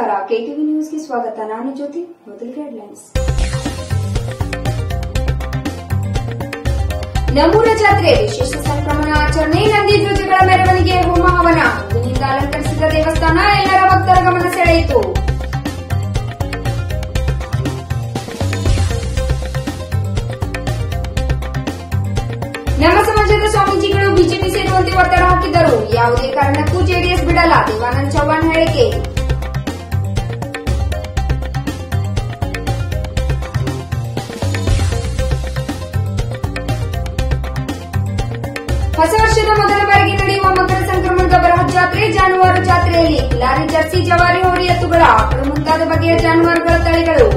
ನಮಸ್ಕಾರ ಕೆಟಿವಿ ನ್ಯೂಸ್ಗೆ ಸ್ವಾಗತ ನಾನು ಜ್ಯೋತಿ ಮೊದಲಿಗೆ ಹೆಡ್ಲೈನ್ಸ್ ನಮ್ಮೂರ ಜಾತ್ರೆ ವಿಶೇಷ ಸಂಕ್ರಮಣ ಆಚರಣೆ ನಂದಿ ಧ್ವಜಗಳ ಮೆರವಣಿಗೆ ಹೋಮ ಹವನ ಇಂದಿನಿಂದ ಅಲಂಕರಿಸಿದ ದೇವಸ್ಥಾನ ಎಲ್ಲರ ಭಕ್ತರ ಗಮನ ಸೆಳೆಯಿತು ನಮ್ಮ ಸಮಾಜದ ಸ್ವಾಮೀಜಿಗಳು ಬಿಜೆಪಿ ಸೇರುವಂತೆ ಒತ್ತಡ ಹಾಕಿದ್ದರು ಯಾವುದೇ ಕಾರಣಕ್ಕೂ ಜೆಡಿಎಸ್ ಬಿಡಲ್ಲ ದೇವಾನಂದ್ ಚೌಹಾಣ್ ಹೇಳಿಕೆ ಮೊದಲ ಬಾರಿಗೆ ನಡೆಯುವ ಮಕರ ಸಂಕ್ರಮಣದ ಬೃಹತ್ ಜಾತ್ರೆ ಜಾನುವಾರು ಜಾತ್ರೆಯಲ್ಲಿ ಲಾರಿ ಜರ್ಸಿ ಜವಾರಿ ಹೋರಿ ಎತ್ತುಗಳ ಆಕಳು ಮುಂತಾದ ಬಗೆಯ ಜಾನುವಾರುಗಳ ತಳಿಗಳು.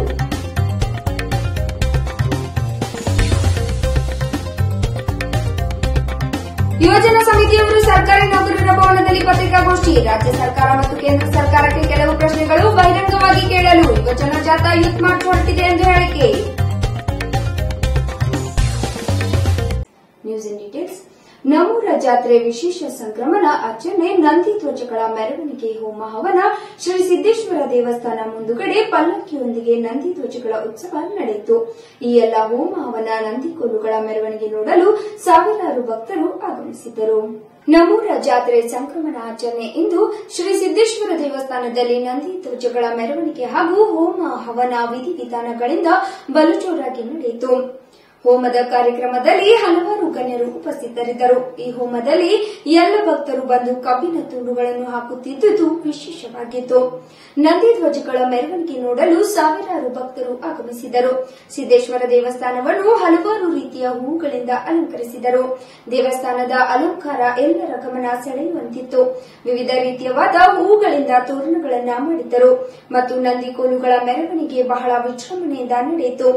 ಯೋಜನಾ ಸಮಿತಿಯವರು ಸರ್ಕಾರಿ ನೌಕರರ ಭವನದಲ್ಲಿ ಪತ್ರಿಕಾಗೋಷ್ಠಿ, ರಾಜ್ಯ ಸರ್ಕಾರ ಮತ್ತು ಕೇಂದ್ರ ಸರ್ಕಾರಕ್ಕೆ ಕೆಲವು ಪ್ರಶ್ನೆಗಳು ಬಹಿರಂಗವಾಗಿ ಕೇಳಲು ಯುವಜನ ಜಾಥಾ ಯೂತ್ ಮಾರ್ಚ್ ಹೊರಟಿದೆ ಎಂದು ಹೇಳಿಕೆ. ನಮ್ಮೂರ ಜಾತ್ರೆ ವಿಶೇಷ ಸಂಕ್ರಮಣ ಆಚರಣೆ ನಂದಿ ಧ್ವಜಗಳ ಮೆರವಣಿಗೆ, ಹೋಮ ಹವನ, ಶ್ರೀ ಸಿದ್ದೇಶ್ವರ ದೇವಸ್ಥಾನ ಮುಂದುಗಡೆ ಪಲ್ಲಕ್ಕಿಯೊಂದಿಗೆ ನಂದಿ ಧ್ವಜಗಳ ಉತ್ಸವ ನಡೆಯಿತು. ಈ ಎಲ್ಲ ಹೋಮ ಹವನ ನಂದಿಕೋಲುಗಳ ಮೆರವಣಿಗೆ ನೋಡಲು ಸಾವಿರಾರು ಭಕ್ತರು ಆಗಮಿಸಿದ್ದರು. ನಮ್ಮೂರ ಜಾತ್ರೆ ಸಂಕ್ರಮಣ ಆಚರಣೆ ಇಂದು ಶ್ರೀ ಸಿದ್ದೇಶ್ವರ ದೇವಸ್ಥಾನದಲ್ಲಿ ನಂದಿ ಧ್ವಜಗಳ ಮೆರವಣಿಗೆ ಹಾಗೂ ಹೋಮ ಹವನ ವಿಧಿವಿಧಾನಗಳಿಂದ ಬಲು ಜೋರಾಗಿ ನಡೆಯಿತು. ಹೋಮದ ಕಾರ್ಯಕ್ರಮದಲ್ಲಿ ಹಲವಾರು ಗಣ್ಯರು ಉಪಸ್ಥಿತರಿದ್ದರು. ಈ ಹೋಮದಲ್ಲಿ ಎಲ್ಲ ಭಕ್ತರು ಬಂದು ಕಬ್ಬಿನ ತುಂಡುಗಳನ್ನು ಹಾಕುತ್ತಿದ್ದುದು ವಿಶೇಷವಾಗಿತ್ತು. ನಂದಿ ಧ್ವಜಗಳ ಮೆರವಣಿಗೆ ನೋಡಲು ಸಾವಿರಾರು ಭಕ್ತರು ಆಗಮಿಸಿದರು. ಸಿದ್ದೇಶ್ವರ ದೇವಸ್ಥಾನವನ್ನು ಹಲವಾರು ರೀತಿಯ ಹೂಗಳಿಂದ ಅಲಂಕರಿಸಿದರು. ದೇವಸ್ಥಾನದ ಅಲಂಕಾರ ಎಲ್ಲರ ಗಮನ ಸೆಳೆಯುವಂತಿತ್ತು. ವಿವಿಧ ರೀತಿಯವಾದ ಹೂಗಳಿಂದ ತೋರಣಗಳನ್ನ ಮಾಡಿದ್ದರು ಮತ್ತು ನಂದಿಕೋಲುಗಳ ಮೆರವಣಿಗೆ ಬಹಳ ವಿಜೃಂಭಣೆಯಿಂದ ನಡೆಯಿತು.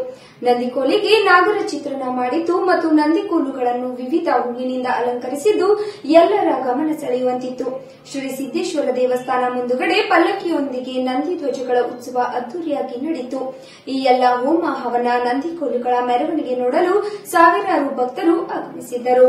ನಂದಿಕೋಲಿಗೆ ನಾಗರ ಚಿತ್ರಣ ಮಾಡಿದ್ದು ಮತ್ತು ನಂದಿಕೋಲುಗಳನ್ನು ವಿವಿಧ ಹೂವಿನಿಂದ ಅಲಂಕರಿಸಿದ್ದು ಎಲ್ಲರ ಗಮನ ಸೆಳೆಯುವಂತಿತ್ತು ಶ್ರೀ ಸಿದ್ದೇಶ್ವರ ದೇವಸ್ಥಾನ ಮುಂದುಗಡೆ ಪಲ್ಲಕ್ಕಿಯೊಂದಿಗೆ ನಂದಿ ಧ್ವಜಗಳ ಉತ್ಸವ ಅದ್ದೂರಿಯಾಗಿ ನಡೆಯಿತು ಈ ಎಲ್ಲ ಹೋಮ ಹವನ ನಂದಿಕೋಲುಗಳ ಮೆರವಣಿಗೆ ನೋಡಲು ಸಾವಿರಾರು ಭಕ್ತರು ಆಗಮಿಸಿದ್ದರು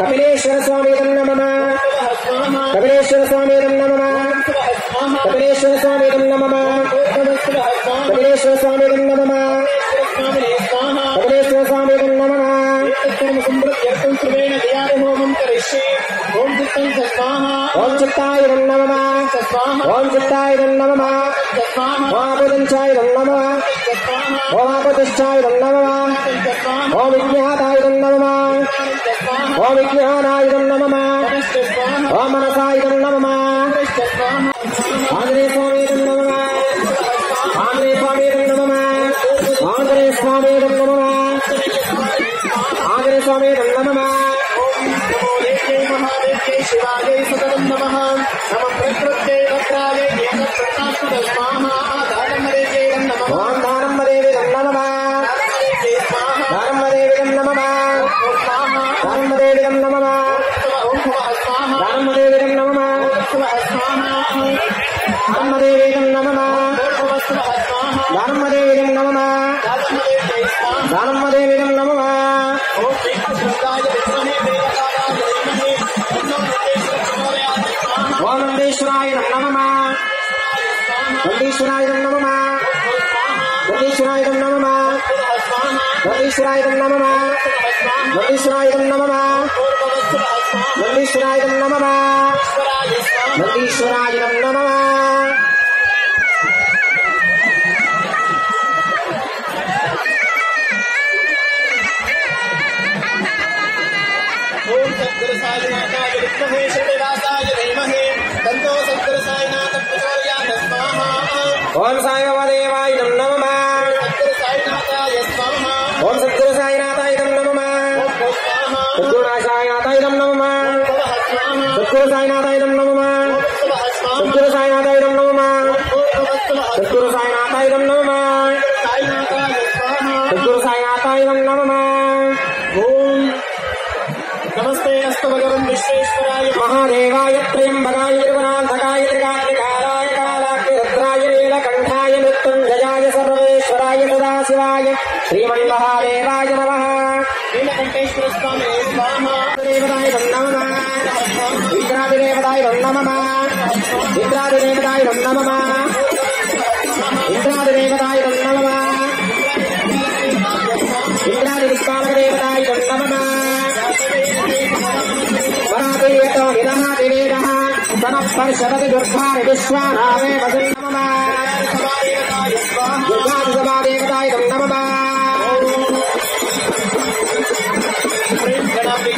ಕಪಿಲೇಶ್ವರ ಸ್ವಾಮಿ ನಮಃ ಕಪಿಲೇಶ್ವರ ಸ್ವಾಮಿ ನಮಃ ಕಪಿಲೇಶ್ವರ ಸ್ವಾಮಿ ನಮಃ ಕಪಿಲೇಶ್ವರ ಸ್ವಾಮಿ ನಮಃ ಕಪಿಲೇಶ್ವರ ಸ್ವಾಮಿ ನಮಃ ಓಂ ಚಿತ್ತಾಯ ನಮಃ ಓಂ ಚಿತ್ತಾಯ ನಮಃ ಓಂ ನಮಃ ಓಂ ಪ್ರತಿಷ್ಠಾಯ ನಮಃ ಓಂ ವಿಜ್ಞಾತಾಯ ನಮಃ ಓಂ ವಿಜ್ಞಾನಾಯ ನಮಃ ಓಂ ಮನಸಾಯ ನಮಃ ಆಂಜನೇಯ ಸ್ವಾಮಿ ನಮಃ ಆಂಜನೇಯ ಸ್ವಾಮಿ ನಮಃ ಆಂಜನೇಯ ಸ್ವಾಮಿ ನಮಃ ಆಂಜನೇಯ ಸ್ವಾಮಿ ನಮಃ ನಂದೀಶ್ವರಾಯ ನಮಃ ನಂದೀಶ್ವರಾಯ ನಮಃ ನಂದೀಶ್ವರಾಯ ನಮಃ विद्रादिदेवताय नमः विद्रादिदेवताय नमः नमः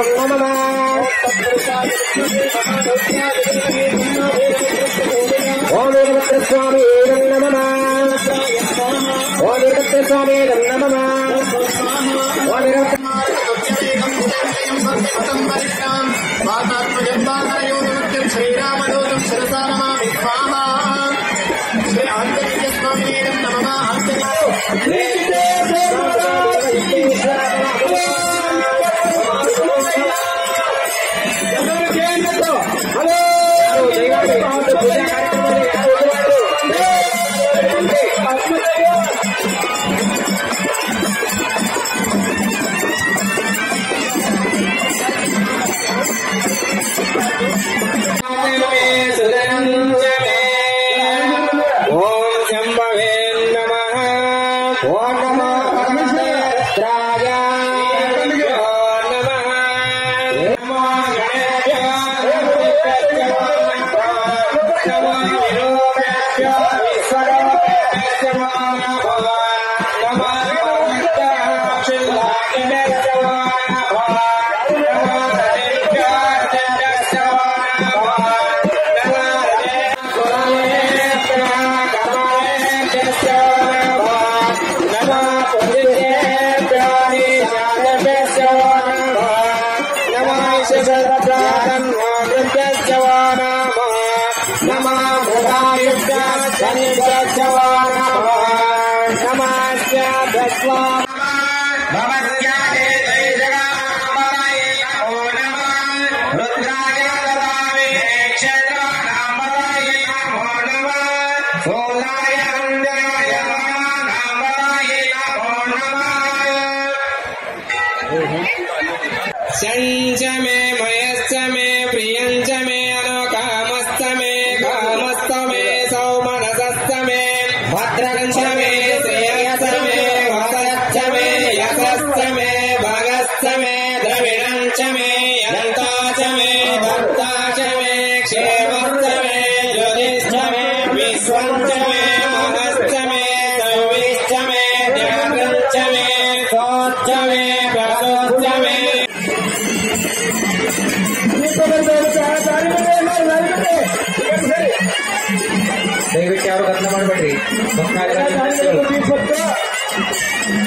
Yeah.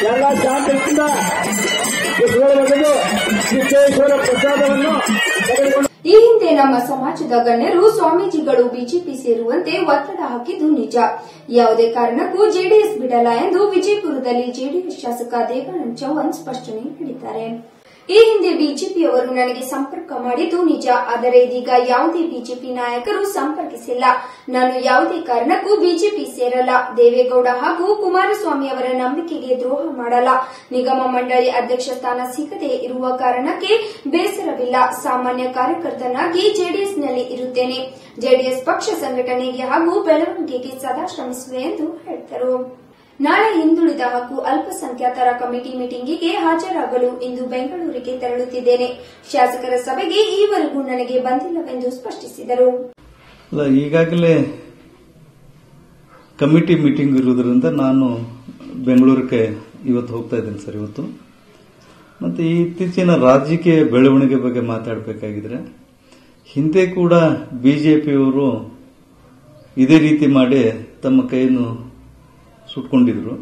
ಎಲ್ಲ ಶಾಂತಿಯಿಂದ ವಿಶ್ವರ ಬದಲು ಸಿದ್ದೇಶ್ವರ ಪ್ರಸಾದವನ್ನು ಈ ಹಿಂದೆ ನಮ್ಮ ಸಮಾಜದ ಗಣ್ಯರು ಸ್ವಾಮೀಜಿಗಳು ಬಿಜೆಪಿ ಸೇರುವಂತೆ ಒತ್ತಡ ಹಾಕಿದ್ದು ನಿಜ. ಯಾವುದೇ ಕಾರಣಕ್ಕೂ ಜೆಡಿಎಸ್ ಬಿಡಲ್ಲ ಎಂದು ವಿಜಯಪುರದಲ್ಲಿ ಜೆಡಿಎಸ್ ಶಾಸಕ ದೇವಾನಂದ್ ಚೌಹಾಣ್ ಸ್ಪಷ್ಟನೆ ನೀಡಿದ್ದಾರೆ. ಈ ಹಿಂದೆ ಬಿಜೆಪಿಯವರು ನನಗೆ ಸಂಪರ್ಕ ಮಾಡಿದ್ದು ನಿಜ, ಆದರೆ ಇದೀಗ ಯಾವುದೇ ಬಿಜೆಪಿ ನಾಯಕರು ಸಂಪರ್ಕಿಸಿಲ್ಲ. ನಾನು ಯಾವುದೇ ಕಾರಣಕ್ಕೂ ಬಿಜೆಪಿ ಸೇರಲ್ಲ. ದೇವೇಗೌಡ ಹಾಗೂ ಕುಮಾರಸ್ವಾಮಿ ಅವರ ನಂಬಿಕೆಗೆ ದ್ರೋಹ ಮಾಡಲ್ಲ. ನಿಗಮ ಮಂಡಳಿ ಅಧ್ಯಕ್ಷ ಸ್ಥಾನ ಸಿಗದೆ ಇರುವ ಕಾರಣಕ್ಕೆ ಬೇಸರವಿಲ್ಲ. ಸಾಮಾನ್ಯ ಕಾರ್ಯಕರ್ತನಾಗಿ ಜೆಡಿಎಸ್ನಲ್ಲಿ ಇರುತ್ತೇನೆ. ಜೆಡಿಎಸ್ ಪಕ್ಷ ಸಂಘಟನೆಗೆ ಹಾಗೂ ಬೆಳವಣಿಗೆಗೆ ಸದಾ ಶ್ರಮಿಸುವೆ ಎಂದು ಹೇಳಿದರು ನಾಳೆ ಹಿಂದುಳಿದ ಹಾಗೂ ಅಲ್ಪಸಂಖ್ಯಾತರ ಕಮಿಟಿ ಮೀಟಿಂಗಿಗೆ ಹಾಜರಾಗಲು ಇಂದು ಬೆಂಗಳೂರಿಗೆ ತೆರಳುತ್ತಿದ್ದೇನೆ. ಶಾಸಕರ ಸಭೆಗೆ ಈವರೆಗೂ ನನಗೆ ಬಂದಿಲ್ಲವೆಂದು ಸ್ಪಷ್ಟಿಸಿದರು. ಈಗಾಗಲೇ ಕಮಿಟಿ ಮೀಟಿಂಗ್ ಇರುವುದರಿಂದ ನಾನು ಬೆಂಗಳೂರಿಗೆ ಇವತ್ತು ಹೋಗ್ತಾ ಇದ್ದೇನೆ ಸರ್ ಇವತ್ತು. ಮತ್ತು ಇತ್ತೀಚಿನ ರಾಜಕೀಯ ಬೆಳವಣಿಗೆ ಬಗ್ಗೆ ಮಾತಾಡಬೇಕಾಗಿದ್ರೆ, ಹಿಂದೆ ಕೂಡ ಬಿಜೆಪಿಯವರು ಇದೇ ರೀತಿ ಮಾಡಿ ತಮ್ಮ ಕೈಯನ್ನು ಸುಟ್ಕೊಂಡಿದ್ರು.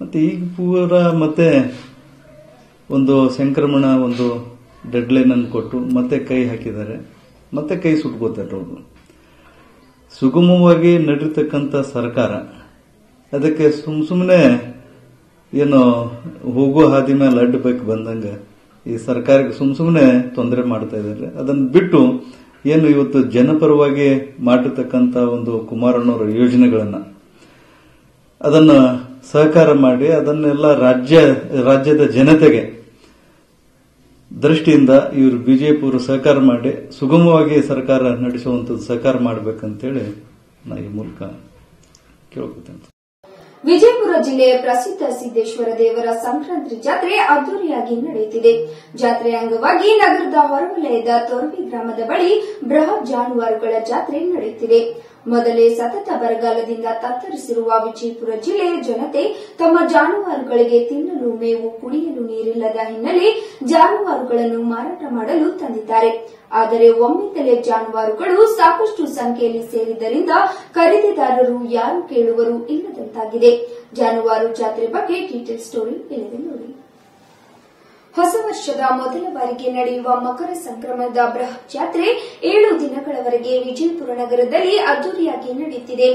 ಮತ್ತು ಈಗ ಪೂರ ಮತ್ತೆ ಒಂದು ಸಂಕ್ರಮಣ ಒಂದು ಡೆಡ್ಲೈನ್ ಅನ್ನು ಕೊಟ್ಟು ಮತ್ತೆ ಕೈ ಹಾಕಿದ್ದಾರೆ. ಮತ್ತೆ ಕೈ ಸುಟ್ಕೋತಾರೆ ಅವರು. ಸುಗಮವಾಗಿ ನಡೀತಕ್ಕಂಥ ಸರ್ಕಾರ, ಅದಕ್ಕೆ ಸುಮ್ ಸುಮ್ಮನೆ ಏನು ಹೋಗೋ ಹಾದಿ ಮೇಲೆ ಅಡ್ಡ ಬೈಕ್ ಬಂದಂಗೆ ಈ ಸರ್ಕಾರಕ್ಕೆ ಸುಮ್ ಸುಮ್ಮನೆ ತೊಂದರೆ ಮಾಡ್ತಾ ಇದ್ದಾರೆ. ಅದನ್ನು ಬಿಟ್ಟು ಏನು ಇವತ್ತು ಜನಪರವಾಗಿ ಮಾಡಿರ್ತಕ್ಕಂಥ ಒಂದು ಕುಮಾರಣ್ಣವರ ಯೋಜನೆಗಳನ್ನ ಅದನ್ನ ಸಹಕಾರ ಮಾಡಿ, ಅದನ್ನೆಲ್ಲ ರಾಜ್ಯ, ರಾಜ್ಯದ ಜನತೆಗೆ ದೃಷ್ಟಿಯಿಂದ ಇವರು ಬಿಜೆಪಿಯವರು ಸಹಕಾರ ಮಾಡಿ, ಸುಗಮವಾಗಿ ಸರ್ಕಾರ ನಡೆಸುವಂಥದ್ದು ಸಹಕಾರ ಮಾಡಬೇಕಂತೇಳಿ ನಾ ಈ ಮೂಲಕ ಕೇಳ್ಕೊತೇನೆ ವಿಜಯಪುರ ಜಿಲ್ಲೆಯ ಪ್ರಸಿದ್ಧ ಸಿದ್ದೇಶ್ವರ ದೇವರ ಸಂಕ್ರಾಂತಿ ಜಾತ್ರೆ ಅದ್ದೂರಿಯಾಗಿ ನಡೆಯುತ್ತಿದೆ. ಜಾತ್ರೆ ಅಂಗವಾಗಿ ನಗರದ ಹೊರವಲಯದ ತೊರಬಿ ಗ್ರಾಮದ ಬಳಿ ಬೃಹತ್ ಜಾನುವಾರುಗಳ ಜಾತ್ರೆ ನಡೆಯುತ್ತಿದೆ. ಮೊದಲೇ ಸತತ ಬರಗಾಲದಿಂದ ತತ್ತರಿಸಿರುವ ವಿಜಯಪುರ ಜಿಲ್ಲೆಯ ಜನತೆ ತಮ್ಮ ಜಾನುವಾರುಗಳಿಗೆ ತಿನ್ನಲು ಮೇವು ಕುಡಿಯಲು ನೀರಿಲ್ಲದ ಹಿನ್ನೆಲೆ ಜಾನುವಾರುಗಳನ್ನು ಮಾರಾಟ ಮಾಡಲು ತಂದಿದ್ದಾರೆ. ಆದರೆ ಒಮ್ಮಿಂದಲೇ ಜಾನುವಾರುಗಳು ಸಾಕಷ್ಟು ಸಂಖ್ಯೆಯಲ್ಲಿ ಸೇರಿದ್ದರಿಂದ ಖರೀದಿದಾರರು ಯಾರು ಕೇಳುವರು ಇಲ್ಲದಂತಾಗಿದೆ. ಜಾನುವಾರು ಜಾತ್ರೆ ಬಗ್ಗೆ ಡೀಟೇಲ್ ಸ್ಟೋರಿ ಇಲ್ಲಿದೆ ನೋಡಿ. ಹೊಸ ವರ್ಷದ ಮೊದಲ ಬಾರಿಗೆ ನಡೆಯುವ ಮಕರ ಸಂಕ್ರಮಣದ ಬೃಹತ್ ಜಾತ್ರೆ ಏಳು ದಿನಗಳವರೆಗೆ ವಿಜಯಪುರ ನಗರದಲ್ಲಿ ಅದ್ದೂರಿಯಾಗಿ ನಡೆಯುತ್ತಿದೆ.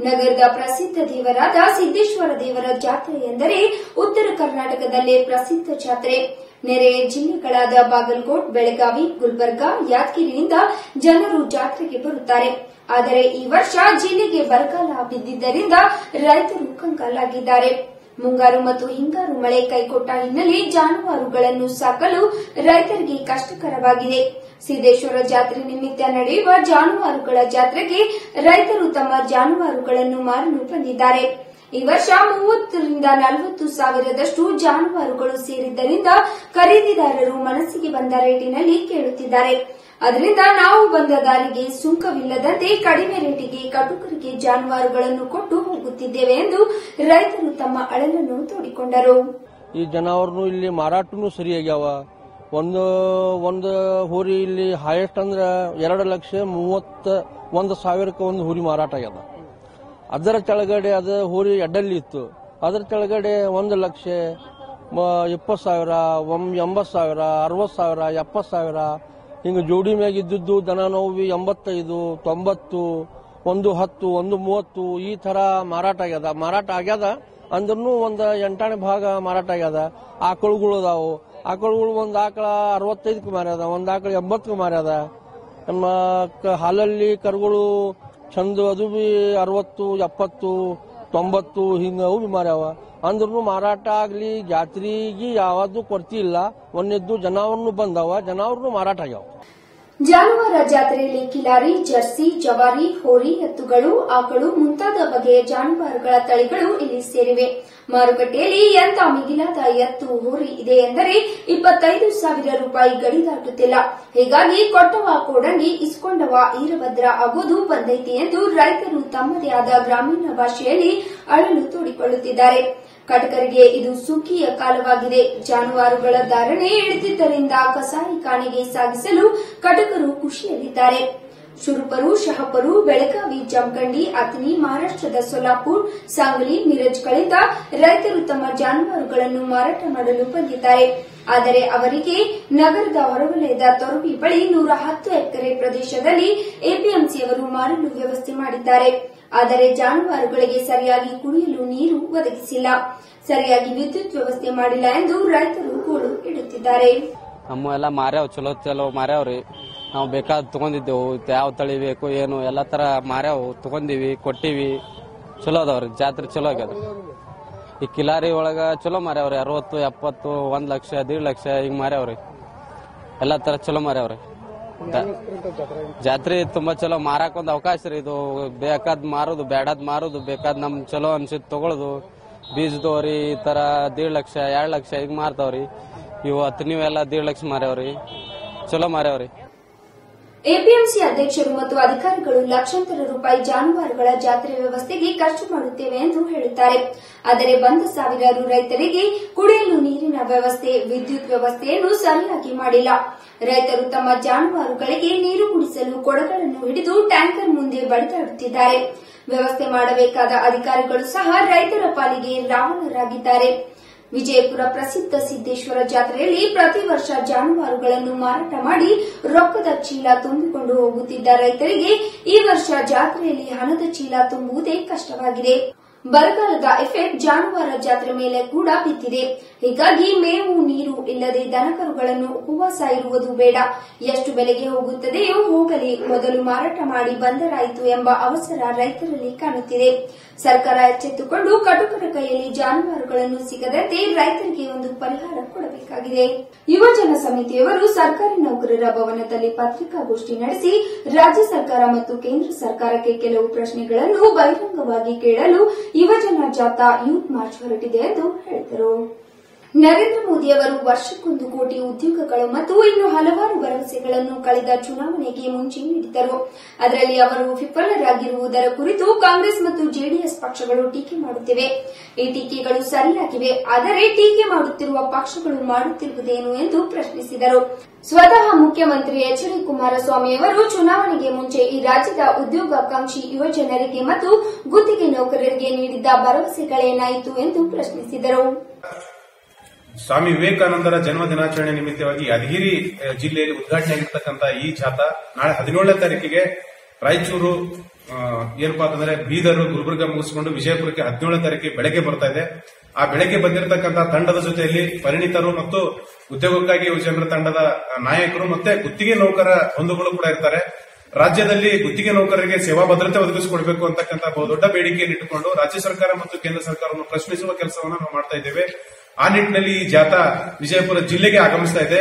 ನಗರದ ಪ್ರಸಿದ್ಧ ದೇವರಾದ ಸಿದ್ದೇಶ್ವರ ದೇವರ ಜಾತ್ರೆ ಎಂದರೆ ಉತ್ತರ ಕರ್ನಾಟಕದಲ್ಲೇ ಪ್ರಸಿದ್ಧ ಜಾತ್ರೆ. ನೆರೆಯ ಜಿಲ್ಲೆಗಳಾದ ಬಾಗಲಕೋಟ್, ಬೆಳಗಾವಿ, ಗುಲ್ಬರ್ಗಾ, ಯಾದಗಿರಿಯಿಂದ ಜನರು ಜಾತ್ರೆಗೆ ಬರುತ್ತಾರೆ. ಆದರೆ ಈ ವರ್ಷ ಜಿಲ್ಲೆಗೆ ಬರಗಾಲ ಬಿದ್ದಿದ್ದರಿಂದ ರೈತರು ಕಂಗಾಲಾಗಿದ್ದಾರೆ. ಮುಂಗಾರು ಮತ್ತು ಹಿಂಗಾರು ಮಳೆ ಕೈಕೊಟ್ಟ ಹಿನ್ನೆಲೆ ಜಾನುವಾರುಗಳನ್ನು ಸಾಕಲು ರೈತರಿಗೆ ಕಷ್ಟಕರವಾಗಿದೆ. ಸಿದ್ದೇಶ್ವರ ಜಾತ್ರೆ ನಿಮಿತ್ತ ನಡೆಯುವ ಜಾನುವಾರುಗಳ ಜಾತ್ರೆಗೆ ರೈತರು ತಮ್ಮ ಜಾನುವಾರುಗಳನ್ನು ಮಾರಲು ಬಂದಿದ್ದಾರೆ ಈ ವರ್ಷ ಮೂವತ್ತರಿಂದ ನಲವತ್ತು ಸಾವಿರದಷ್ಟು ಜಾನುವಾರುಗಳು ಸೇರಿದ್ದರಿಂದ ಖರೀದಿದಾರರು ಮನಸ್ಸಿಗೆ ಬಂದ ರೇಟಿನಲ್ಲಿ ಕೇಳುತ್ತಿದ್ದಾರೆ. ಅದರಿಂದ ನಾವು ಬಂದ ದಾರಿಗೆ ಸುಂಕವಿಲ್ಲದಂತೆ ಕಡಿಮೆ ರೇಟಿಗೆ ಕಟುಕರಿಗೆ ಜಾನುವಾರುಗಳನ್ನು ಕೊಟ್ಟು ಹೋಗುತ್ತಿದ್ದೇವೆ ಎಂದು ರೈತರು ತಮ್ಮ ಅಳಲನ್ನು ತೋಡಿಕೊಂಡರು. ಈ ಜನಾವರನು ಇಲ್ಲಿ ಮಾರಾಟನು ಸರಿಯಾಗ್ಯಾವ ಒಂದು ಒಂದು ಹೋರಿ ಇಲ್ಲಿ ಹೈಯೆಸ್ಟ್ ಅಂದ್ರೆ ಎರಡು ಲಕ್ಷ ಮೂವತ್ತ ಒಂದು ಸಾವಿರಕ್ಕೆ ಒಂದು ಹೋರಿ ಮಾರಾಟ ಆಗ್ಯದ. ಅದರ ಕೆಳಗಡೆ ಅದು ಹೋರಿ ಎಡ್ಡಲ್ಲಿ ಇತ್ತು. ಅದರ ಕೆಳಗಡೆ ಒಂದು ಲಕ್ಷ ಇಪ್ಪತ್ತು ಸಾವಿರ, ಒಮ್, ಎಂಬತ್ತು ಸಾವಿರ, ಅರವತ್ತು ಸಾವಿರ, ಎಪ್ಪತ್ತು ಸಾವಿರ ಹಿಂಗೆ ಜೋಡಿ ಮ್ಯಾಗ ಇದ್ದಿದ್ದು ದನ ನೋವು ಎಂಬತ್ತೈದು, ತೊಂಬತ್ತು, ಒಂದು ಹತ್ತು, ಒಂದು ಮೂವತ್ತು, ಈ ತರ ಮಾರಾಟ ಆಗ್ಯದ. ಮಾರಾಟ ಆಗ್ಯದ ಅಂದ್ರೂ ಒಂದು ಎಂಟಾಣೆ ಭಾಗ ಮಾರಾಟ ಆಗ್ಯದ. ಆಕಳುಗಳು ಅದಾವು. ಆಕಳುಗಳು ಒಂದು ಆಕಳ ಅರವತ್ತೈದಕ್ಕೆ ಮಾರ್ಯದ ಒಂದು ಆಕಳ ಎಂಬತ್ತಕ್ಕೆ ಮಾರ್ಯದ ನಮ್ಮ ಹಾಲಲ್ಲಿ ಕರುಗಳು ಚಂದ ಅದು ಬಿ ಅರವತ್ತು, ಎಪ್ಪತ್ತು, ತೊಂಬತ್ತು ಹಿಂಗೆ ಅವು ಬಿ ಮಾರ್ಯಾವ ಅಂದ್ರೂ ಮಾರಾಟ ಆಗ್ಲಿ, ಜಾತ್ರೆಗೆ ಯಾವ್ದು ಕೊರತೆ ಇಲ್ಲ ಒಂದಿದ್ದು ಜನಾವರನು ಬಂದವ, ಜನಾವರ್ನು ಮಾರಾಟ ಆಗ್ಯಾವ. ಜಾನುವಾರ ಜಾತ್ರೆಯಲ್ಲಿ ಕಿಲಾರಿ, ಜರ್ಸಿ, ಜವಾರಿ, ಹೋರಿ, ಎತ್ತುಗಳು, ಆಕಳು ಮುಂತಾದ ಬಗೆಯ ಜಾನುವಾರುಗಳ ತಳಿಗಳು ಇಲ್ಲಿ ಸೇರಿವೆ. ಮಾರುಕಟ್ಟೆಯಲ್ಲಿ ಎಂತ ಮಿಗಿಲಾದ ಎತ್ತು, ಹೋರಿ ಇದೆ ಎಂದರೆ ಇಪ್ಪತ್ತೈದು ಸಾವಿರ ರೂಪಾಯಿ ಗಡಿ ದಾಟುತ್ತಿಲ್ಲ ಹೀಗಾಗಿ ಕೊಟ್ಟವ ಕೋಡಂಗಿ ಇಸ್ಕೊಂಡವ ಈರಭದ್ರ ಆಗುವುದು ಬಂದೈತಿ ಎಂದು ರೈತರು ತಮ್ಮದೇ ಆದ ಗ್ರಾಮೀಣ ಭಾಷೆಯಲ್ಲಿ ಅಳಲು ತೋಡಿಕೊಳ್ಳುತ್ತಿದ್ದಾರೆ. ಕಟಕರಿಗೆ ಇದು ಸುಗ್ಗಿಯ ಕಾಲವಾಗಿದೆ. ಜಾನುವಾರುಗಳ ಧಾರಣೆ ಇಳಿದಿದ್ದರಿಂದ ಕಸಾಯಿಖಾನೆಗೆ ಸಾಗಿಸಲು ಕಟಕರು ಖುಷಿಯಲ್ಲಿದ್ದಾರೆ. ಶುರುಪರು ಶಹಪರು ಬೆಳಗಾವಿ, ಜಮಖಂಡಿ, ಅಥಣಿ ಮಹಾರಾಷ್ಟದ ಸೊಲಾಪುರ್ ಸಾಂಗ್ಲಿ ಮಿರಜ್ಗಳಿಂದ ರೈತರು ತಮ್ಮ ಜಾನುವಾರುಗಳನ್ನು ಮಾರಾಟ ಮಾಡಲು ಬಂದಿದ್ದಾರೆ. ಆದರೆ ಅವರಿಗೆ ನಗರದ ಹೊರವಲಯದ ತೊರಬಿ ಬಳಿ ನೂರ ಹತ್ತು ಎಕರೆ ಪ್ರದೇಶದಲ್ಲಿ ಎಪಿಎಂಸಿಯವರು ಮಾರಲು ವ್ಯವಸ್ಥೆ ಮಾಡಿದ್ದಾರೆ. ಆದರೆ ಜಾನುವಾರುಗಳಿಗೆ ಸರಿಯಾಗಿ ಕುಡಿಯಲು ನೀರು ಒದಗಿಸಿಲ್ಲ. ಸರಿಯಾಗಿ ವಿದ್ಯುತ್ ವ್ಯವಸ್ಥೆ ಮಾಡಿಲ್ಲ ಎಂದು ರೈತರು ಗೋಳು ಇಡುತ್ತಿದ್ದಾರೆ ನಮ್ಮ ಎಲ್ಲ ಮಾರ್ಯಾವ್ ಚಲೋ ಚಲೋ ಮಾರ್ಯಾವ್ರಿ. ನಾವು ಬೇಕಾದ್ ತಗೊಂಡಿದ್ದೆವು. ಯಾವ ತಳಿ ಬೇಕು, ಏನು, ಎಲ್ಲ ತರ ಮಾರ್ಯಾವ್ ತಗೊಂಡಿವಿ, ಕೊಟ್ಟಿವಿ. ಚಲೋ ಅದಾವ್ರಿ. ಜಾತ್ರೆ ಚಲೋ ಆಗ್ಯದ. ಈ ಕಿಲಾರಿ ಒಳಗ ಚಲೋ ಮಾರ್ಯಾವ್ರಿ. ಅರವತ್ತು, ಎಪ್ಪತ್ತು, ಒಂದ್ ಲಕ್ಷ, ದೀಡ್ ಲಕ್ಷ ಹಿಂಗ್ ಮಾರ್ಯಾವ್ರಿ. ಎಲ್ಲಾ ತರ ಚಲೋ ಮಾರ್ಯಾವ್ರಿ. ಜಾತ್ರೆ? ತುಂಬಾ ಚಲೋ. ಮಾರಾಕ್ ಒಂದ್ ಅವಕಾಶ ರೀ ಇದು. ಬೇಕಾದ್ ಮಾರೋದು ಬೇಡಾದ್ ಮಾರೋದು ಬೇಕಾದ್ ನಮ್ ಚಲೋ ಅನ್ಸಿದ್ ತಗೊಳ್ಳೋದು ಬೀಜದವ್ರಿ ಈ ತರ ದೀಡ್ ಲಕ್ಷ ಎರಡ್ ಲಕ್ಷ ಹಿಂಗ್ ಮಾರ್ತಾವ್ರಿ. ಇವು ಹತ್ತು ನೀವೆಲ್ಲ ದೀಡ್ ಲಕ್ಷ ಮಾರ್ಯಾವ್ರಿ. ಚಲೋ ಮಾರ್ಯಾವ್ರಿ. ಎಪಿಎಂಸಿ ಅಧ್ಯಕ್ಷರು ಮತ್ತು ಅಧಿಕಾರಿಗಳು ಲಕ್ಷಾಂತರ ರೂಪಾಯಿ ಜಾನುವಾರುಗಳ ಜಾತ್ರೆ ವ್ಯವಸ್ಥೆಗೆ ಖರ್ಚು ಮಾಡುತ್ತೇವೆ ಎಂದು ಹೇಳುತ್ತಾರೆ. ಆದರೆ ಬಂದ ಸಾವಿರಾರು ರೈತರಿಗೆ ಕುಡಿಯಲು ನೀರಿನ ವ್ಯವಸ್ಥೆ, ವಿದ್ಯುತ್ ವ್ಯವಸ್ಥೆಯನ್ನು ಸರಿಯಾಗಿ ಮಾಡಿಲ್ಲ. ರೈತರು ತಮ್ಮ ಜಾನುವಾರುಗಳಿಗೆ ನೀರು ಕುಡಿಸಲು ಕೊಡಗಳನ್ನು ಹಿಡಿದು ಟ್ಯಾಂಕರ್ ಮುಂದೆ ಬಡಿದಾಡುತ್ತಿದ್ದಾರೆ. ವ್ಯವಸ್ಥೆ ಮಾಡಬೇಕಾದ ಅಧಿಕಾರಿಗಳು ಸಹ ರೈತರ ಪಾಲಿಗೆ ರಾವಣರಾಗಿದ್ದಾರೆ. ವಿಜಯಪುರ ಪ್ರಸಿದ್ಧ ಸಿದ್ದೇಶ್ವರ ಜಾತ್ರೆಯಲ್ಲಿ ಪ್ರತಿ ವರ್ಷ ಜಾನುವಾರುಗಳನ್ನು ಮಾರಾಟ ಮಾಡಿ ರೊಕ್ಕದ ಚೀಲ ತುಂಬಿಕೊಂಡು ಹೋಗುತ್ತಿದ್ದ ರೈತರಿಗೆ ಈ ವರ್ಷ ಜಾತ್ರೆಯಲ್ಲಿ ಹಣದ ಚೀಲ ತುಂಬುವುದೇ ಕಷ್ಟವಾಗಿದೆ. ಬರಗಾಲದ ಎಫೆಕ್ಟ್ ಜಾನುವಾರ ಜಾತ್ರೆ ಮೇಲೆ ಕೂಡ ಬಿದ್ದಿದೆ. ಹೀಗಾಗಿ ಮೇವು, ನೀರು ಇಲ್ಲದೆ ದನಕರುಗಳನ್ನು ಉಪವಾಸ ಇರುವುದು ಬೇಡ. ಎಷ್ಟು ಬೆಲೆಗೆ ಹೋಗುತ್ತದೆಯೋ ಹೋಗಲಿ, ಮೊದಲು ಮಾರಾಟ ಮಾಡಿ ಬಂದರಾಯಿತು ಎಂಬ ಅವಸರ ರೈತರಲ್ಲಿ ಕಾಣುತ್ತಿದೆ. ಸರ್ಕಾರ ಎಚ್ಚೆತ್ತುಕೊಂಡು ಕಟುಕರ ಕೈಯಲ್ಲಿ ಜಾನುವಾರುಗಳನ್ನು ಸಿಗದಂತೆ ರೈತರಿಗೆ ಒಂದು ಪರಿಹಾರ ಕೊಡಬೇಕಾಗಿದೆ. ಯುವಜನ ಸಮಿತಿಯವರು ಸರ್ಕಾರಿ ನೌಕರರ ಭವನದಲ್ಲಿ ಪತ್ರಿಕಾಗೋಷ್ಠಿ ನಡೆಸಿ ರಾಜ್ಯ ಸರ್ಕಾರ ಮತ್ತು ಕೇಂದ್ರ ಸರ್ಕಾರಕ್ಕೆ ಕೆಲವು ಪ್ರಶ್ನೆಗಳನ್ನು ಬಹಿರಂಗವಾಗಿ ಕೇಳಲು ಯುವಜನ ಜಾಥಾ ಯೂತ್ ಮಾರ್ಚ್ ಹೊರಟಿದೆ ಎಂದು ಹೇಳಿದರು. ನರೇಂದ್ರ ಮೋದಿ ಅವರು ವರ್ಷಕ್ಕೊಂದು ಕೋಟಿ ಉದ್ಯೋಗಗಳು ಮತ್ತು ಇನ್ನು ಹಲವಾರು ಭರವಸೆಗಳನ್ನು ಕಳೆದ ಚುನಾವಣೆಗೆ ಮುಂಚೆ ನೀಡಿದ್ದರು. ಅದರಲ್ಲಿ ಅವರು ವಿಫಲರಾಗಿರುವುದರ ಕುರಿತು ಕಾಂಗ್ರೆಸ್ ಮತ್ತು ಜೆಡಿಎಸ್ ಪಕ್ಷಗಳು ಟೀಕೆ ಮಾಡುತ್ತಿವೆ. ಈ ಟೀಕೆಗಳು ಸರಿಯಾಗಿವೆ, ಆದರೆ ಟೀಕೆ ಮಾಡುತ್ತಿರುವ ಪಕ್ಷಗಳು ಮಾಡುತ್ತಿರುವುದೇನು ಎಂದು ಪ್ರಶ್ನಿಸಿದರು. ಸ್ವತಃ ಮುಖ್ಯಮಂತ್ರಿ ಎಚ್ ಡಿ ಕುಮಾರಸ್ವಾಮಿ ಅವರು ಚುನಾವಣೆಗೆ ಮುಂಚೆ ಈ ರಾಜ್ಯದ ಉದ್ಯೋಗಾಕಾಂಕ್ಷಿ ಯುವಜನರಿಗೆ ಮತ್ತು ಗುತ್ತಿಗೆ ನೌಕರರಿಗೆ ನೀಡಿದ್ದ ಭರವಸೆಗಳೇನಾಯಿತು ಎಂದು ಪ್ರಶ್ನಿಸಿದರು. ಸ್ವಾಮಿ ವಿವೇಕಾನಂದರ ಜನ್ಮ ದಿನಾಚರಣೆ ನಿಮಿತ್ತವಾಗಿ ಯಾದಗಿರಿ ಜಿಲ್ಲೆಯಲ್ಲಿ ಉದ್ಘಾಟನೆ ಆಗಿರ್ತಕ್ಕಂಥ ಈ ಜಾಥಾ ನಾಳೆ ಹದಿನೇಳನೇ ತಾರೀಕಿಗೆ ರಾಯಚೂರು ಏನಪ್ಪಾ ಅಂತಂದ್ರೆ ಬೀದರ್, ಗುಲ್ಬರ್ಗ ಮುಗಿಸಿಕೊಂಡು ವಿಜಯಪುರಕ್ಕೆ ಹದಿನೇಳನೇ ತಾರೀಕಿಗೆ ಬೆಳಗ್ಗೆ ಬರ್ತಾ ಇದೆ. ಆ ಬೆಳಗ್ಗೆ ಬಂದಿರತಕ್ಕಂಥ ತಂಡದ ಜೊತೆಯಲ್ಲಿ ಪರಿಣಿತರು ಮತ್ತು ಉದ್ಯೋಗಕ್ಕಾಗಿ ಯುವಜನರ ತಂಡದ ನಾಯಕರು ಮತ್ತೆ ಗುತ್ತಿಗೆ ನೌಕರ ಬಂಧುಗಳು ಕೂಡ ಇರ್ತಾರೆ. ರಾಜ್ಯದಲ್ಲಿ ಗುತ್ತಿಗೆ ನೌಕರರಿಗೆ ಸೇವಾ ಭದ್ರತೆ ಒದಗಿಸಿಕೊಡಬೇಕು ಅಂತಕ್ಕಂಥ ಬಹುದೊಡ್ಡ ಬೇಡಿಕೆಯನ್ನು ಇಟ್ಟುಕೊಂಡು ರಾಜ್ಯ ಸರ್ಕಾರ ಮತ್ತು ಕೇಂದ್ರ ಸರ್ಕಾರವನ್ನು ಪ್ರಶ್ನಿಸುವ ಕೆಲಸವನ್ನು ನಾವು ಮಾಡ್ತಾ ಇದ್ದೇವೆ. ಆ ನಿಟ್ಟಿನಲ್ಲಿ ಈ ಜಾಥಾ ವಿಜಯಪುರ ಜಿಲ್ಲೆಗೆ ಆಗಮಿಸ್ತಾ ಇದೆ.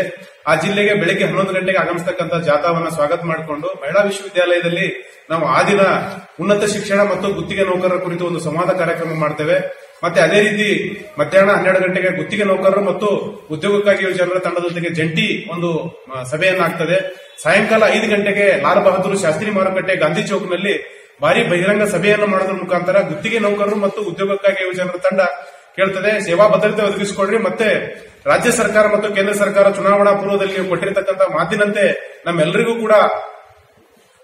ಆ ಜಿಲ್ಲೆಗೆ ಬೆಳಗ್ಗೆ ಹನ್ನೊಂದು ಗಂಟೆಗೆ ಆಗಮಿಸ್ತಕ್ಕಂಥ ಜಾಥಾವನ್ನ ಸ್ವಾಗತ ಮಾಡಿಕೊಂಡು ಮಹಿಳಾ ವಿಶ್ವವಿದ್ಯಾಲಯದಲ್ಲಿ ನಾವು ಆ ದಿನ ಉನ್ನತ ಶಿಕ್ಷಣ ಮತ್ತು ಗುತ್ತಿಗೆ ನೌಕರರ ಕುರಿತು ಒಂದು ಸಂವಾದ ಕಾರ್ಯಕ್ರಮ ಮಾಡ್ತೇವೆ. ಮತ್ತೆ ಅದೇ ರೀತಿ ಮಧ್ಯಾಹ್ನ ಹನ್ನೆರಡು ಗಂಟೆಗೆ ಗುತ್ತಿಗೆ ನೌಕರರು ಮತ್ತು ಉದ್ಯೋಗಕ್ಕಾಗಿ ಯೋಜನೆಗಳ ತಂಡದೊಂದಿಗೆ ಜಂಟಿ ಒಂದು ಸಭೆಯನ್ನಾಗ್ತದೆ ಸಾಯಂಕಾಲ ಐದು ಗಂಟೆಗೆ ಲಾಲ್ ಬಹದ್ದೂರ್ ಶಾಸ್ತ್ರಿ ಮಾರುಕಟ್ಟೆ ಗಾಂಧಿ ಚೌಕ್ನಲ್ಲಿ ಭಾರಿ ಬಹಿರಂಗ ಸಭೆಯನ್ನು ಮಾಡೋದ್ರ ಮುಖಾಂತರ ಗುತ್ತಿಗೆ ನೌಕರರು ಮತ್ತು ಉದ್ಯೋಗಕ್ಕಾಗಿ ಯೋಜನೆಗಳ ತಂಡ ಕೇಳ್ತದೆ, ಸೇವಾ ಭದ್ರತೆ ಒದಗಿಸಿಕೊಡ್ರಿ ಮತ್ತೆ ರಾಜ್ಯ ಸರ್ಕಾರ ಮತ್ತು ಕೇಂದ್ರ ಸರ್ಕಾರ ಚುನಾವಣಾ ಪೂರ್ವದಲ್ಲಿ ನೀವು ಕೊಟ್ಟಿರತಕ್ಕಂತ ಮಾತಿನಂತೆ ನಮ್ಮೆಲ್ಲರಿಗೂ ಕೂಡ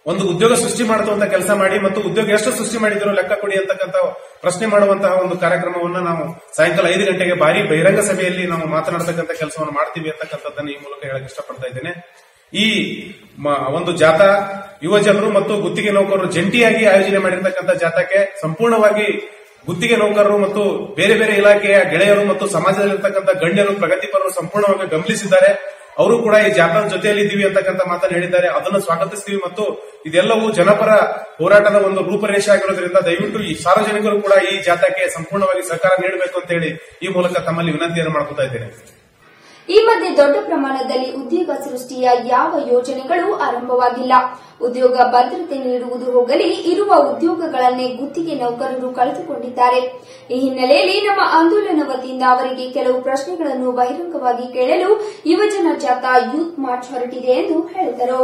ಒಂದು ಉದ್ಯೋಗ ಸೃಷ್ಟಿ ಮಾಡುವಂತ ಕೆಲಸ ಮಾಡಿ ಮತ್ತು ಉದ್ಯೋಗ ಎಷ್ಟು ಸೃಷ್ಟಿ ಮಾಡಿದ್ರು ಲೆಕ್ಕ ಕೊಡಿ ಅಂತಕ್ಕಂಥ ಪ್ರಶ್ನೆ ಮಾಡುವಂತಹ ಒಂದು ಕಾರ್ಯಕ್ರಮವನ್ನ ನಾವು ಸಾಯಂಕಾಲ ಐದು ಗಂಟೆಗೆ ಭಾರಿ ಬಹಿರಂಗ ಸಭೆಯಲ್ಲಿ ನಾವು ಮಾತನಾಡತಕ್ಕಂಥ ಕೆಲಸವನ್ನು ಮಾಡ್ತೀವಿ ಅಂತಕ್ಕಂಥದ್ದನ್ನು ಈ ಮೂಲಕ ಹೇಳಕ್ ಇಷ್ಟಪಡ್ತಾ ಇದ್ದೇನೆ. ಈ ಒಂದು ಜಾಥಾ ಯುವಜನರು ಮತ್ತು ಗುತ್ತಿಗೆ ನೌಕರರು ಜಂಟಿಯಾಗಿ ಆಯೋಜನೆ ಮಾಡಿರ್ತಕ್ಕಂಥ ಜಾಥಾಕ್ಕೆ ಸಂಪೂರ್ಣವಾಗಿ ಗುತ್ತಿಗೆ ನೌಕರರು ಮತ್ತು ಬೇರೆ ಬೇರೆ ಇಲಾಖೆಯ ಗೆಳೆಯರು ಮತ್ತು ಸಮಾಜದಲ್ಲಿರ್ತಕ್ಕಂಥ ಗಣ್ಯರು ಪ್ರಗತಿಪರರು ಸಂಪೂರ್ಣವಾಗಿ ಗಮನಿಸಿದ್ದಾರೆ. ಅವರು ಕೂಡ ಈ ಜಾಥಾ ಜೊತೆಯಲ್ಲಿದ್ದೀವಿ ಅಂತಕ್ಕಂಥ ಮಾತನ್ನು ಹೇಳಿದ್ದಾರೆ. ಅದನ್ನು ಸ್ವಾಗತಿಸ್ತೀವಿ ಮತ್ತು ಇದೆಲ್ಲವೂ ಜನಪರ ಹೋರಾಟದ ಒಂದು ರೂಪರೇಷೆ ಆಗಿರೋದ್ರಿಂದ ದಯವಿಟ್ಟು ಈ ಸಾರ್ವಜನಿಕರು ಕೂಡ ಈ ಜಾಥಾಕ್ಕೆ ಸಂಪೂರ್ಣವಾಗಿ ಸಹಕಾರ ನೀಡಬೇಕು ಅಂತ ಹೇಳಿ ಈ ಮೂಲಕ ತಮ್ಮಲ್ಲಿ ವಿನಂತಿಯನ್ನು ಮಾಡ್ಕೊತಾ ಇದ್ದೇನೆ. ಈ ಮಧ್ಯೆ ದೊಡ್ಡ ಪ್ರಮಾಣದಲ್ಲಿ ಉದ್ಯೋಗ ಸೃಷ್ಟಿಯ ಯಾವ ಯೋಜನೆಗಳು ಆರಂಭವಾಗಿಲ್ಲ. ಉದ್ಯೋಗ ಭದ್ರತೆ ನೀಡುವುದು ಹೋಗಲಿ, ಇರುವ ಉದ್ಯೋಗಗಳನ್ನೇ ಗುತ್ತಿಗೆ ನೌಕರರು ಕಳೆದುಕೊಂಡಿದ್ದಾರೆ. ಈ ಹಿನ್ನೆಲೆಯಲ್ಲಿ ನಮ್ಮ ಆಂದೋಲನ ವತಿಯಿಂದ ಅವರಿಗೆ ಕೆಲವು ಪ್ರಶ್ನೆಗಳನ್ನು ಬಹಿರಂಗವಾಗಿ ಕೇಳಲು ಯುವಜನ ಜಾಥಾ ಯೂತ್ ಮಾರ್ಚ್ ಹೊರಟಿದೆ ಎಂದು ಹೇಳಿದರು.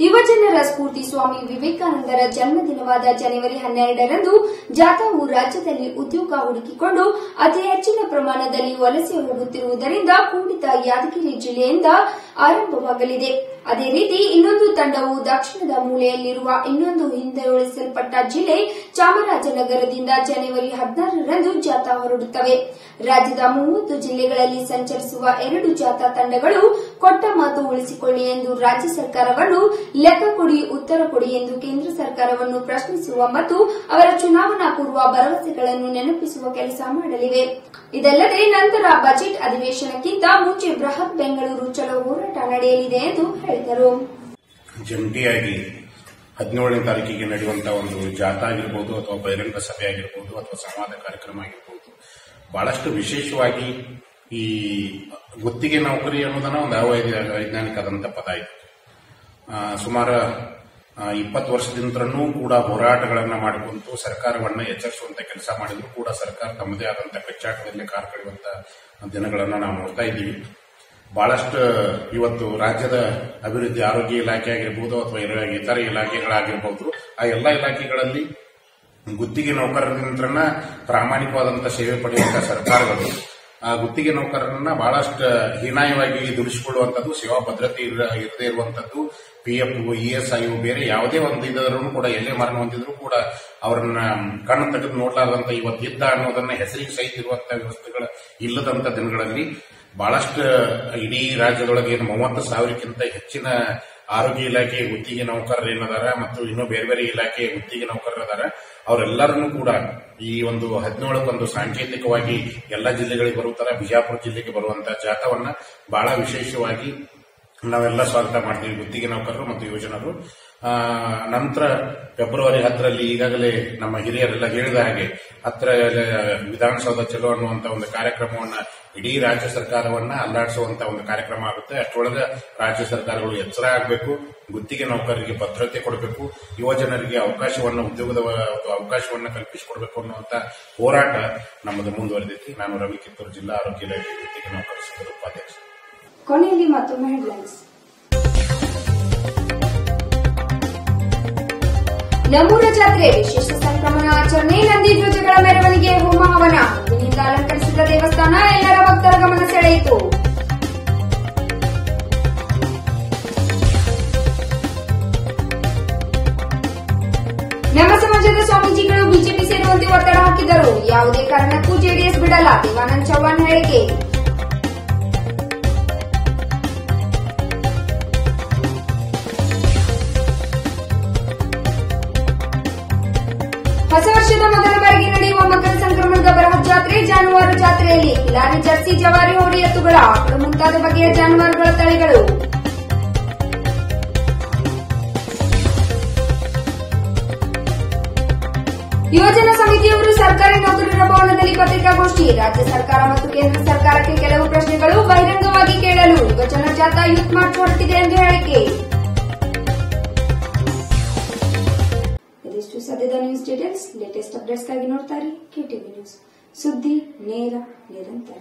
ಯುವಜನರ ಸ್ಫೂರ್ತಿ ಸ್ವಾಮಿ ವಿವೇಕಾನಂದರ ಜನ್ಮದಿನವಾದ ಜನವರಿ ಹನ್ನೆರಡರಂದು ಜಾಥಾವು ರಾಜ್ಯದಲ್ಲಿ ಉದ್ಯೋಗ ಹುಡುಕಿಕೊಂಡು ಅತಿ ಹೆಚ್ಚಿನ ಪ್ರಮಾಣದಲ್ಲಿ ವಲಸೆ ಹೋಗುತ್ತಿರುವುದರಿಂದ ಕೂಡಿತ ಯಾದಗಿರಿ ಜಿಲ್ಲೆಯಿಂದ ಆರಂಭವಾಗಲಿದೆ. ಅದೇ ರೀತಿ ಇನ್ನೊಂದು ತಂಡವು ದಕ್ಷಿಣದ ಮೂಲೆಯಲ್ಲಿರುವ ಇನ್ನೊಂದು ಹಿಂದುಳಿಸಲ್ಪಟ್ಟ ಜಿಲ್ಲೆ ಚಾಮರಾಜನಗರದಿಂದ ಜನವರಿ ಹದಿನಾರರಂದು ಜಾಥಾ ಹೊರಡುತ್ತವೆ. ರಾಜ್ಯದ ಮೂವತ್ತು ಜಿಲ್ಲೆಗಳಲ್ಲಿ ಸಂಚರಿಸುವ ಎರಡು ಜಾಥಾ ತಂಡಗಳು ಕೊಟ್ಟ ಮಾತು ಉಳಿಸಿಕೊಳ್ಳಿ ಎಂದು ರಾಜ್ಯ ಸರ್ಕಾರವನ್ನು ಲೆಕ್ಕ ಕೊಡಿ, ಉತ್ತರ ಕೊಡಿ ಎಂದು ಕೇಂದ್ರ ಸರ್ಕಾರವನ್ನು ಪ್ರಶ್ನಿಸುವ ಮತ್ತು ಅವರ ಚುನಾವಣಾ ಪೂರ್ವ ಭರವಸೆಗಳನ್ನು ನೆನಪಿಸುವ ಕೆಲಸ ಮಾಡಲಿವೆ. ಇದಲ್ಲದೆ ನಂತರ ಬಜೆಟ್ ಅಧಿವೇಶನಕ್ಕಿಂತ ಮುಂಚೆ ಬೃಹತ್ ಬೆಂಗಳೂರು ಚಲೋ ಹೋರಾಟ ನಡೆಯಲಿದೆ ಎಂದು ಹೇಳಿದರು ಜಂಟಿಯಾಗಿ ಹದಿನೇಳನೇ ತಾರೀಕಿಗೆ ನಡೆಯುವಂತಹ ಒಂದು ಜಾಥಾ ಆಗಿರ್ಬೋದು ಅಥವಾ ಬಹಿರಂಗ ಸಭೆ ಆಗಿರ್ಬೋದು ಅಥವಾ ಸಂವಾದ ಕಾರ್ಯಕ್ರಮ ಆಗಿರ್ಬೋದು ಬಹಳಷ್ಟು ವಿಶೇಷವಾಗಿ ಈ ಗುತ್ತಿಗೆ ನೌಕರಿ ಅನ್ನೋದನ್ನ ಒಂದು ಅವೈಜ್ಞಾನಿಕವಾದಂಥ ಪದ ಆ, ಸುಮಾರು ಇಪ್ಪತ್ತು ವರ್ಷದಿಂದನೂ ಕೂಡ ಹೋರಾಟಗಳನ್ನ ಮಾಡಿಕೊಂಡು ಸರ್ಕಾರವನ್ನ ಎಚ್ಚರಿಸುವಂತ ಕೆಲಸ ಮಾಡಿದ್ರು ಕೂಡ ಸರ್ಕಾರ ತಮ್ಮದೇ ಆದಂತಹ ಕಚ್ಚಾಟದಲ್ಲಿ ಕಾರ್ ದಿನಗಳನ್ನು ದಿನಗಳನ್ನ ನಾವು ನೋಡ್ತಾ ಇದ್ದೀವಿ. ಬಹಳಷ್ಟು ಇವತ್ತು ರಾಜ್ಯದ ಅಭಿವೃದ್ಧಿ ಆರೋಗ್ಯ ಇಲಾಖೆ ಆಗಿರ್ಬೋದು ಅಥವಾ ಇತರ ಇಲಾಖೆಗಳಾಗಿರ್ಬೋದು, ಆ ಎಲ್ಲ ಇಲಾಖೆಗಳಲ್ಲಿ ಗುತ್ತಿಗೆ ನೌಕರರನ್ನ ಪ್ರಾಮಾಣಿಕವಾದಂತಹ ಸೇವೆ ಪಡೆಯುವಂತಹ ಸರ್ಕಾರಗಳು, ಆ ಗುತ್ತಿಗೆ ನೌಕರರನ್ನ ಬಹಳಷ್ಟು ಹೀನಾಯವಾಗಿ ದುಡಿಸಿಕೊಳ್ಳುವಂಥದ್ದು ಸೇವಾ ಭದ್ರತೆ ಇರ- ಇರದೇ ಇರುವಂತದ್ದು ಪಿ ಎಫ್ ಇ ಐ ಬೇರೆ ಯಾವುದೇ ಒಂದು ಇದ್ರೂ ಕೂಡ, ಎಲ್ಲೇ ಮರಣ ಹೊಂದಿದ್ರು ಕೂಡ ಅವರನ್ನ ಕಣ್ಣು ತೆಗೆದು ನೋಡ್ಲಾರ್ದಂತ ಇವತ್ತಿದ್ದ ಅನ್ನೋದನ್ನ ಹೆಸರಿಗೆ ಸಹಿತ ಇರುವಂತಹ ವ್ಯವಸ್ಥೆಗಳ ಇಲ್ಲದಂತ ದಿನಗಳಲ್ಲಿ ಬಹಳಷ್ಟು ಇಡೀ ರಾಜ್ಯದೊಳಗೆ ಏನು ಮೂವತ್ತು ಸಾವಿರಕ್ಕಿಂತ ಹೆಚ್ಚಿನ ಆರೋಗ್ಯ ಇಲಾಖೆ, ಗುತ್ತಿಗೆ ನೌಕರರು ಏನದಾರ ಮತ್ತು ಇನ್ನೂ ಬೇರೆ ಬೇರೆ ಇಲಾಖೆ, ಗುತ್ತಿಗೆ ನೌಕರರು ಅದಾರ ಅವರೆಲ್ಲರನ್ನೂ ಕೂಡ ಈ ಒಂದು ಹದಿನೇಳಕ್ಕೊಂದು ಸಾಂಕೇತಿಕವಾಗಿ ಎಲ್ಲ ಜಿಲ್ಲೆಗಳಿಗೆ ಬರುತ್ತಾರೆ. ಬಿಜಾಪುರ ಜಿಲ್ಲೆಗೆ ಬರುವಂತಹ ಜಾಥಾವನ್ನ ಬಹಳ ವಿಶೇಷವಾಗಿ ನಾವೆಲ್ಲ ಸ್ವಾಗತ ಮಾಡ್ತೀವಿ, ಗುತ್ತಿಗೆ ನೌಕರರು ಮತ್ತು ಯೋಜನರು ನಂತರ ಫೆಬ್ರವರಿ ಹತ್ತರಲ್ಲಿ ಈಗಾಗಲೇ ನಮ್ಮ ಹಿರಿಯರೆಲ್ಲ ಹೇಳಿದ ಹಾಗೆ, ಹತ್ರ ವಿಧಾನಸೌಧ ಚಲೋ ಅನ್ನುವಂತ ಒಂದು ಕಾರ್ಯಕ್ರಮವನ್ನ ಇಡೀ ರಾಜ್ಯ ಸರ್ಕಾರವನ್ನ ಅಲ್ಲಾಡಿಸುವಂತ ಒಂದು ಕಾರ್ಯಕ್ರಮ ಆಗುತ್ತೆ. ಅಷ್ಟರೊಳಗೆ ರಾಜ್ಯ ಸರ್ಕಾರಗಳು ಎಚ್ಚರ ಆಗಬೇಕು, ಗುತ್ತಿಗೆ ನೌಕರರಿಗೆ ಭದ್ರತೆ ಕೊಡಬೇಕು ಯುವಜನರಿಗೆ ಅವಕಾಶವನ್ನ, ಉದ್ಯೋಗದ ಅವಕಾಶವನ್ನು ಅವಕಾಶವನ್ನ ಕಲ್ಪಿಸಿಕೊಡ್ಬೇಕು ಅನ್ನುವಂತ ಹೋರಾಟ ನಮ್ಮದು ಮುಂದುವರೆದೈತಿ. ನಾನು ರವಿ ಕಿತ್ತೂರು ಜಿಲ್ಲಾ ಆರೋಗ್ಯ ಇಲಾಖೆ ಗುತ್ತಿಗೆ ನೌಕರ ಸಂಘದ ಉಪಾಧ್ಯಕ್ಷ. ಕೊನೆಯಲ್ಲಿ ಮತ್ತೊಮ್ಮೆ ಹೆಡ್ಲೈನ್ಸ್ ನಮ್ಮೂರ ಜಾತ್ರೆ ವಿಶೇಷ ಸಂಕ್ರಮಣ ಆಚರಣೆ ನಂದಿ ಧ್ವಜಗಳ ಮೆರವಣಿಗೆ ಹೋಮ ಹವನ ಹೂವಿನಿಂದ ಅಲಂಕರಿಸಿದ ದೇವಸ್ಥಾನ, ಎಲ್ಲರ ಭಕ್ತರ ಗಮನ ಸೆಳೆಯಿತು. ನಮ್ಮ ಸಮಾಜದ ಸ್ವಾಮೀಜಿಗಳು ಬಿಜೆಪಿ ಸೇರುವಂತೆ ಒತ್ತಡ ಹಾಕಿದರು ಯಾವುದೇ ಕಾರಣಕ್ಕೂ ಜೆಡಿಎಸ್ ಬಿಡಲ್ಲ. ದೇವಾನಂದ್ ಚೌಹಾಣ್ ಹೇಳಿಕೆ. ಜಾತ್ರೆ, ಜಾನುವಾರು ಜಾತ್ರೆಯಲ್ಲಿ ಕಿಲಾರಿ ಜರ್ಸಿ ಜವಾರಿ ಹೋರಿ ಎತ್ತುಗಳ ಆಕಳು ಮುಂತಾದ ಬಗೆಯ ಜಾನುವಾರುಗಳ ತಳಿಗಳು. ಯೋಜನಾ ಸಮಿತಿಯವರು ಸರ್ಕಾರಿ ನೌಕರರ ಭವನದಲ್ಲಿ ಪತ್ರಿಕಾಗೋಷ್ಠಿ ರಾಜ್ಯ ಸರ್ಕಾರ ಮತ್ತು ಕೇಂದ್ರ ಸರ್ಕಾರಕ್ಕೆ ಕೆಲವು ಪ್ರಶ್ನೆಗಳು ಬಹಿರಂಗವಾಗಿ ಕೇಳಲು ಯುವಜನ ಜಾಥಾ ಯೂತ್ ಮಾರ್ಚ್ ಹೊರಟಿದೆ ಎಂದು ಹೇಳಿಕೆ. ಇದಿಷ್ಟು ಸದ್ಯದ ನ್ಯೂಸ್ ಡೀಟೇಲ್ಸ್ ಲೇಟೆಸ್ಟ್ ಅಪ್ಡೇಟ್ಸ್ಗಾಗಿ ನೋಡ್ತಾರೆ ಕೆಟಿವಿ ನ್ಯೂಸ್. ಸುದ್ದಿ ನೇರ ನಿರಂತರ